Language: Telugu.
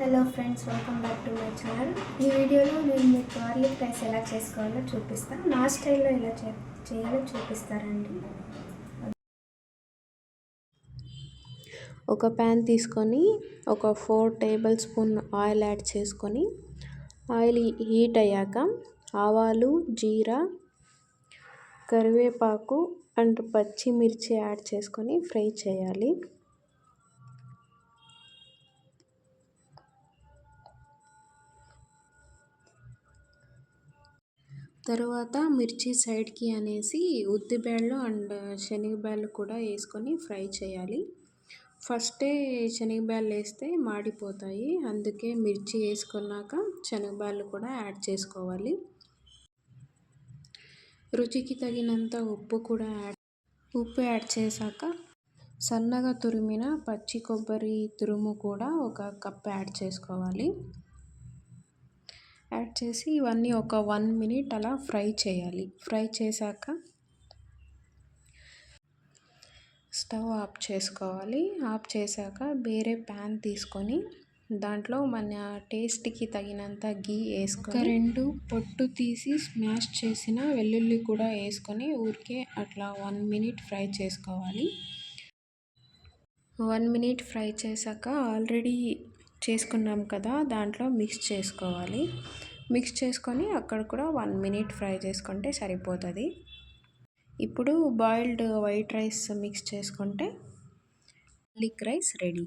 Hello friends welcome back to my channel. ఈ వీడియోలో నేను మీకు గార్లిక్ రైస్ ఎలా చేసుకోవాలో చూపిస్తాను నా స్టైల్లో ఎలా చే చేయాలో చూపిస్తారండి. ఒక ప్యాన్ తీసుకొని ఒక four tablespoon oil add చేసుకొని ఆయిల్ హీట్ అయ్యాక ఆవాలు జీరా కరివేపాకు అండ్ పచ్చిమిర్చి యాడ్ చేసుకొని ఫ్రై చేయాలి. తరువాత మిర్చి సైడ్కి అనేసి ఉద్దిబేళ్ళు అండ్ శనగబ్యాళ్ళు కూడా వేసుకొని ఫ్రై చేయాలి. ఫస్టే శనగబ్యాళ్ళు వేస్తే మాడిపోతాయి. అందుకే మిర్చి వేసుకున్నాక శనగబ్యాళ్ళు కూడా యాడ్ చేసుకోవాలి. రుచికి తగినంత ఉప్పు కూడా యాడ్ ఉప్పు యాడ్ చేశాక సన్నగా తురిమిన పచ్చి కొబ్బరి తురుము కూడా ఒక కప్ యాడ్ చేసుకోవాలి. యాడ్ చేసి ఇవన్నీ ఒక వన్ మినిట్ అలా ఫ్రై చేయాలి. ఫ్రై చేశాక స్టవ్ ఆఫ్ చేసుకోవాలి. ఆఫ్ చేశాక వేరే ప్యాన్ తీసుకొని దాంట్లో మన టేస్ట్కి తగినంత గీ వేసుకొని రెండు పొట్టు తీసి స్మాష్ చేసిన వెల్లుల్లి కూడా వేసుకొని ఊరికే అట్లా వన్ మినిట్ ఫ్రై చేసుకోవాలి. వన్ మినిట్ ఫ్రై చేశాక ఆల్రెడీ చేసుకున్నాం కదా దాంట్లో మిక్స్ చేసుకోవాలి. మిక్స్ చేసుకొని అక్కడ కూడా వన్ మినిట్ ఫ్రై చేసుకుంటే సరిపోతుంది. ఇప్పుడు బాయిల్డ్ వైట్ రైస్ మిక్స్ చేసుకుంటే లిక్ రైస్ రెడీ.